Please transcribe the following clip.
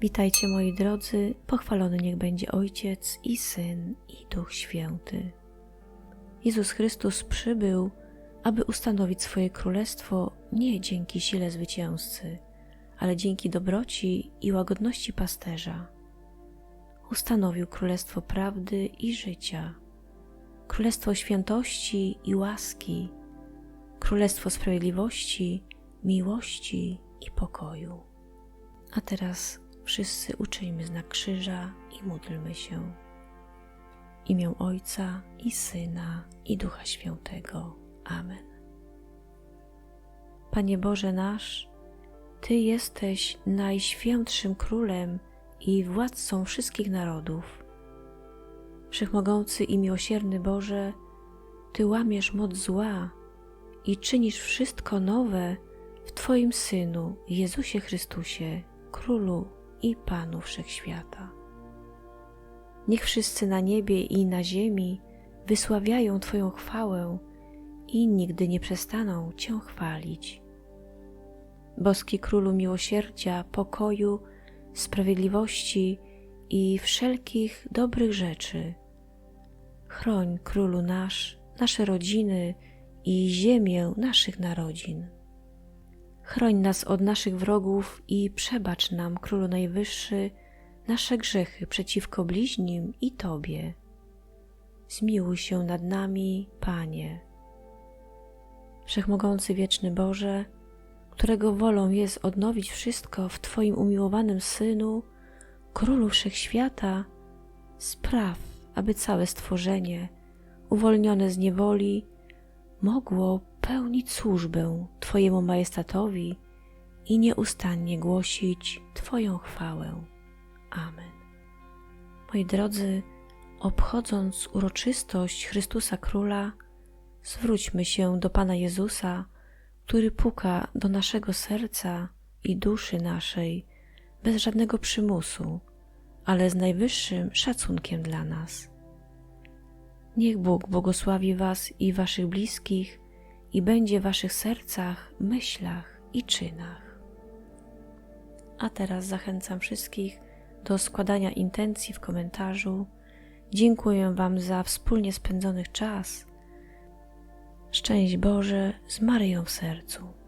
Witajcie moi drodzy, pochwalony niech będzie Ojciec i Syn i Duch Święty. Jezus Chrystus przybył, aby ustanowić swoje królestwo nie dzięki sile zwycięzcy, ale dzięki dobroci i łagodności pasterza. Ustanowił królestwo prawdy i życia, królestwo świętości i łaski, królestwo sprawiedliwości, miłości i pokoju. A teraz wszyscy uczyjmy znak krzyża i módlmy się. Imię Ojca i Syna i Ducha Świętego. Amen. Panie Boże nasz, Ty jesteś najświętszym królem i władcą wszystkich narodów. Wszechmogący i miłosierny Boże, Ty łamiesz moc zła i czynisz wszystko nowe w Twoim Synu, Jezusie Chrystusie, Królu i Panu Wszechświata. Niech wszyscy na niebie i na ziemi wysławiają Twoją chwałę i nigdy nie przestaną Cię chwalić. Boski Królu miłosierdzia, pokoju, sprawiedliwości i wszelkich dobrych rzeczy, chroń Królu nasz, nasze rodziny i ziemię naszych narodzin. Chroń nas od naszych wrogów i przebacz nam, Królu Najwyższy, nasze grzechy przeciwko bliźnim i Tobie. Zmiłuj się nad nami, Panie. Wszechmogący wieczny Boże, którego wolą jest odnowić wszystko w Twoim umiłowanym Synu, Królu Wszechświata, spraw, aby całe stworzenie, uwolnione z niewoli, mogło pełnić służbę Twojemu majestatowi i nieustannie głosić Twoją chwałę. Amen. Moi drodzy, obchodząc uroczystość Chrystusa Króla, zwróćmy się do Pana Jezusa, który puka do naszego serca i duszy naszej bez żadnego przymusu, ale z najwyższym szacunkiem dla nas. Niech Bóg błogosławi Was i Waszych bliskich i będzie w Waszych sercach, myślach i czynach. A teraz zachęcam wszystkich do składania intencji w komentarzu. Dziękuję Wam za wspólnie spędzony czas. Szczęść Boże z Maryją w sercu.